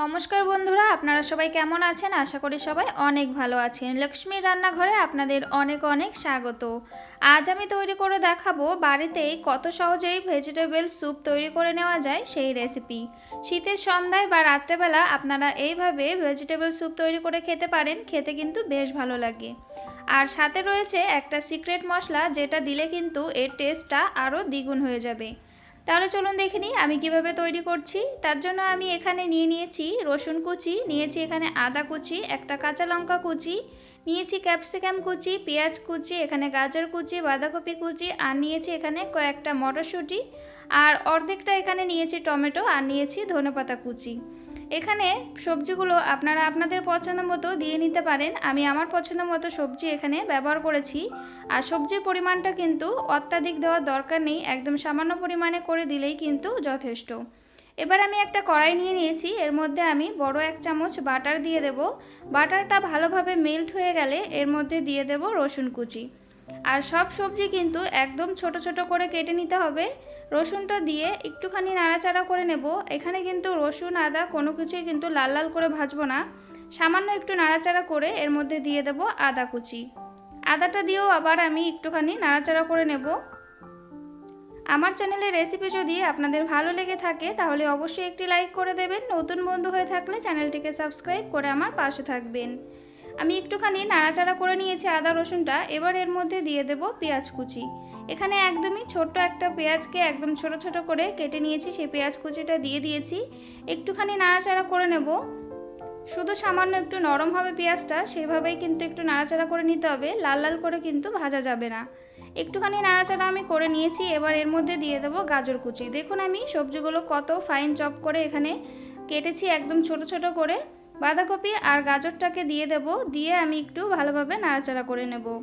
নমস্কার বন্ধুরা, আপনারা সবাই কেমন আছেন? আশা করি সবাই অনেক ভালো আছেন। লক্ষ্মীর রান্নাঘরে আপনাদের অনেক অনেক স্বাগত। আজ আমি তৈরি করে দেখাবো বাড়িতেই কত সহজেই ভেজিটেবল স্যুপ তৈরি করে নেওয়া যায় সেই রেসিপি শীতের সন্ধ্যায় বা রাত্রেবেলা আপনারা এইভাবে ভেজিটেবল স্যুপ তৈরি করে খেতে পারেন, খেতে কিন্তু বেশ ভালো লাগে। আর সাথে রয়েছে একটা সিক্রেট মশলা, যেটা দিলে কিন্তু এর টেস্টটা আরও দ্বিগুণ হয়ে যাবে। তাহলে চলুন দেখে নিই আমি কীভাবে তৈরি করছি। তার জন্য আমি এখানে নিয়ে নিয়েছি রসুন কুচি, নিয়েছি এখানে আদা কুচি, একটা কাঁচা লঙ্কা কুচি, নিয়েছি ক্যাপসিকাম কুচি, পেঁয়াজ কুচি, এখানে গাজর কুচি, বাঁধাকপি কুচি, আর নিয়েছি এখানে কয়েকটা মটরশুঁটি, আর অর্ধেকটা এখানে নিয়েছি টমেটো, আর নিয়েছি ধনেপাতা কুচি। এখানে সবজিগুলো আপনারা আপনাদের পছন্দ মতো দিয়ে নিতে পারেন। আমি আমার পছন্দ মতো সবজি এখানে ব্যবহার করেছি। আর সবজির পরিমাণটা কিন্তু অত্যাধিক দেওয়ার দরকার নেই। একদম সামান্য পরিমাণে করে দিলেই কিন্তু যথেষ্ট। এবার আমি একটা কড়াই নিয়ে নিয়েছি। এর মধ্যে আমি বড় এক চামচ বাটার দিয়ে দেব। বাটারটা ভালোভাবে মেল্ট হয়ে গেলে এর মধ্যে দিয়ে দেব রসুন কুচি। আর সব সবজি কিন্তু একদম ছোট ছোট করে কেটে নিতে হবে। রসুনটা দিয়ে একটুখানি নাড়াচাড়া করে নেব। এখানে কিন্তু রসুন, আদা কোনো কিছুই কিন্তু লাল লাল করে ভাজবো না। সামান্য একটু নাড়াচাড়া করে এর মধ্যে দিয়ে দেব আদা কুচি। আদাটা দিয়েও আবার আমি একটুখানি নাড়াচাড়া করে নেব। আমার চ্যানেলের রেসিপি যদি আপনাদের ভালো লেগে থাকে, তাহলে অবশ্যই একটি লাইক করে দেবেন। নতুন বন্ধু হয়ে থাকলে চ্যানেলটিকে সাবস্ক্রাইব করে আমার পাশে থাকবেন। আমি একটুখানি নাড়াচাড়া করে নিয়েছি আদা রসুনটা। এবার এর মধ্যে দিয়ে দেব পেঁয়াজ কুচি। এখানে একদমই ছোট্ট একটা পেঁয়াজকে একদম ছোট ছোট করে কেটে নিয়েছি, সেই পেঁয়াজ কুচিটা দিয়ে দিয়েছি। একটুখানি নাড়াচাড়া করে নেব। শুধু সামান্য একটু নরম হবে পেঁয়াজটা, সেভাবেই কিন্তু একটু নাড়াচাড়া করে নিতে হবে। লাল লাল করে কিন্তু ভাজা যাবে না। একটুখানি নাড়াচাড়া আমি করে নিয়েছি, এবার এর মধ্যে দিয়ে দেবো গাজর কুচি। দেখুন আমি সবজিগুলো কত ফাইন চপ করে এখানে কেটেছি একদম ছোট ছোট করে। বাঁধাকপি আর গাজরটাকে দিয়ে দেব, দিয়ে আমি একটু ভালোভাবে নাড়াচাড়া করে নেব।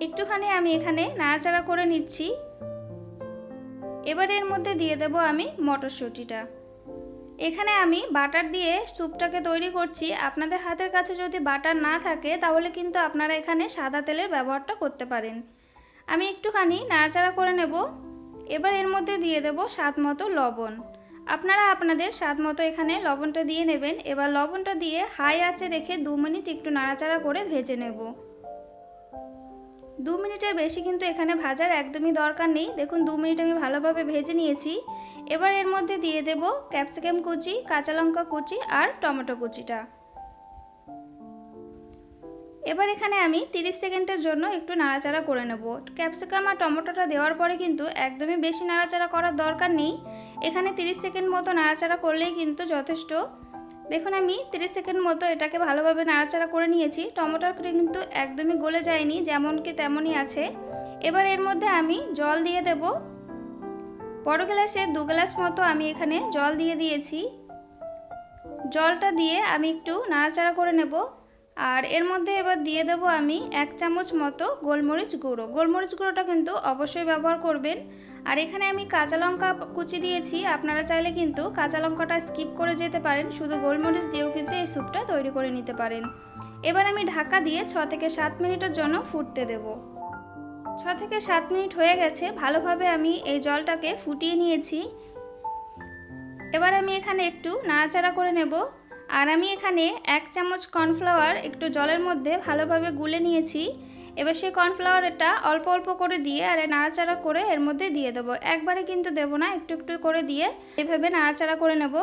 একটুখানি আমি এখানে নাড়াচাড়া করে নিচ্ছি। এবার এর মধ্যে দিয়ে দেব আমি মটরশুঁটিটা। এখানে আমি বাটার দিয়ে স্যুপটাকে তৈরি করছি। আপনাদের হাতের কাছে যদি বাটার না থাকে, তাহলে কিন্তু আপনারা এখানে সাদা তেলের ব্যবহারটা করতে পারেন। আমি একটুখানি নাড়াচাড়া করে নেব। এবার এর মধ্যে দিয়ে দেব স্বাদ মতো লবণ। আপনারা আপনাদের স্বাদ মতো এখানে লবণটা দিয়ে নেবেন। এবার লবণটা দিয়ে হাই আঁচে রেখে দু মিনিট একটু নাড়াচাড়া করে ভেজে নেব। দু মিনিটের বেশি কিন্তু এখানে ভাজার একদমই দরকার নেই। দেখুন, দু মিনিট আমি ভালোভাবে ভেজে নিয়েছি। এবার এর মধ্যে দিয়ে দেব ক্যাপসিকাম কুচি, কাঁচা লঙ্কা কুচি আর টমেটো কুচিটা। এবার এখানে আমি 30 সেকেন্ডের জন্য একটু নাড়াচাড়া করে নেব। ক্যাপসিকাম আর টমেটোটা দেওয়ার পরে কিন্তু একদমই বেশি নাড়াচাড়া করার দরকার নেই। এখানে 30 সেকেন্ড মতো নাড়াচাড়া করলেই কিন্তু যথেষ্ট। দেখুন আমি 30 সেকেন্ড মতো এটাকে ভালোভাবে নাড়াচাড়া করে নিয়েছি। টমেটোর কিন্তু একদমই গলে যায়নি যেমন কি তেমনই আছে। এবার এর মধ্যে আমি জল দিয়ে দেব। বড় গ্লাসে দু গ্লাস মতো আমি এখানে জল দিয়ে দিয়েছি। জলটা দিয়ে আমি একটু নাড়াচাড়া করে নেব। আর এর মধ্যে এবার দিয়ে দেব আমি এক চামচ মতো গোলমরিচ গুঁড়ো। গোলমরিচ গুঁড়োটা কিন্তু অবশ্যই ব্যবহার করবেন। আর এখানে আমি কাঁচা লঙ্কা কুচি দিয়েছি। আপনারা চাইলে কিন্তু কাঁচা লঙ্কাটা স্কিপ করে যেতে পারেন। শুধু গোলমরিচ দিয়েও কিন্তু এই স্যুপটা তৈরি করে নিতে পারেন। এবার আমি ঢাকা দিয়ে ছ থেকে সাত মিনিটের জন্য ফুটতে দেব। ছ থেকে সাত মিনিট হয়ে গেছে। ভালোভাবে আমি এই জলটাকে ফুটিয়ে নিয়েছি। এবার আমি এখানে একটু নাড়াচাড়া করে নেব। আর আমি এখানে এক চামচ কর্নফ্লাওয়ার একটু জলের মধ্যে ভালোভাবে গুলে নিয়েছি। এবার সেই কর্নফ্লাওয়ারটা অল্প অল্প করে দিয়ে আর নাড়াচাড়া করে এর মধ্যে দিয়ে দেবো। একবারে কিন্তু দেবো না, একটু একটু করে দিয়ে এভাবে নাড়াচাড়া করে নেব।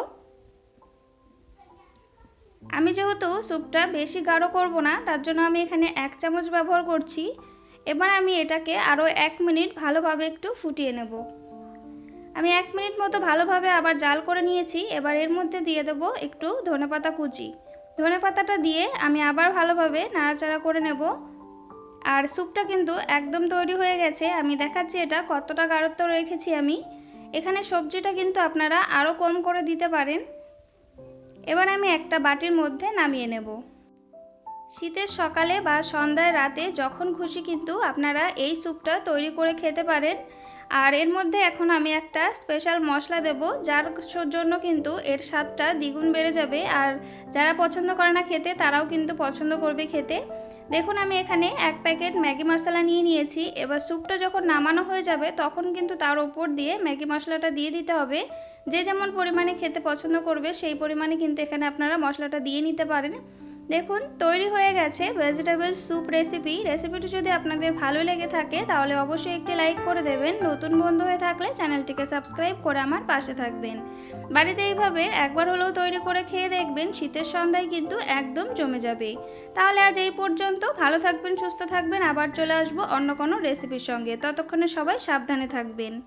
আমি যেহেতু স্যুপটা বেশি গাঢ় করব না, তার জন্য আমি এখানে এক চামচ ব্যবহার করছি। এবার আমি এটাকে আরও এক মিনিট ভালোভাবে একটু ফুটিয়ে নেব। আমি এক মিনিট মতো ভালোভাবে আবার জাল করে নিয়েছি, এবার এর মধ্যে দিয়ে দেবো একটু ধনেপাতা কুচি। ধনেপাতাটা দিয়ে আমি আবার ভালোভাবে নাড়াচাড়া করে নেব। আর স্যুপটা কিন্তু একদম তৈরি হয়ে গেছে, আমি দেখাচ্ছি এটা কতটা গাঢ়ত্ব রেখেছি আমি। এখানে সবজিটা কিন্তু আপনারা আরও কম করে দিতে পারেন। এবার আমি একটা বাটির মধ্যে নামিয়ে নেব। শীতের সকালে বা সন্ধ্যায় রাতে যখন খুশি কিন্তু আপনারা এই স্যুপটা তৈরি করে খেতে পারেন। আর এর মধ্যে এখন আমি একটা স্পেশাল মশলা দেব, যার জন্য কিন্তু এর স্বাদটা দ্বিগুণ বেড়ে যাবে। আর যারা পছন্দ করে না খেতে, তারাও কিন্তু পছন্দ করবে খেতে। দেখুন, আমি এখানে এক প্যাকেট ম্যাগি মশলা নিয়ে নিয়েছি। এবার স্যুপটা যখন নামানো হয়ে যাবে, তখন কিন্তু তার ওপর দিয়ে ম্যাগি মশলাটা দিয়ে দিতে হবে। যে যেমন পরিমাণে খেতে পছন্দ করবে, সেই পরিমাণে কিন্তু এখানে আপনারা মশলাটা দিয়ে নিতে পারেন। দেখুন, তৈরি হয়ে গেছে ভেজিটেবল স্যুপ রেসিপি রেসিপিটি যদি আপনাদের ভালো লেগে থাকে, তাহলে অবশ্যই একটি লাইক করে দেবেন। নতুন বন্ধু হয়ে থাকলে চ্যানেলটিকে সাবস্ক্রাইব করে আমার পাশে থাকবেন। বাড়িতে এইভাবে একবার হলেও তৈরি করে খেয়ে দেখবেন, শীতের সন্ধ্যায় কিন্তু একদম জমে যাবে। তাহলে আজ এই পর্যন্ত। ভালো থাকবেন, সুস্থ থাকবেন। আবার চলে আসব অন্য কোনো রেসিপির সঙ্গে। ততক্ষণে সবাই সাবধানে থাকবেন।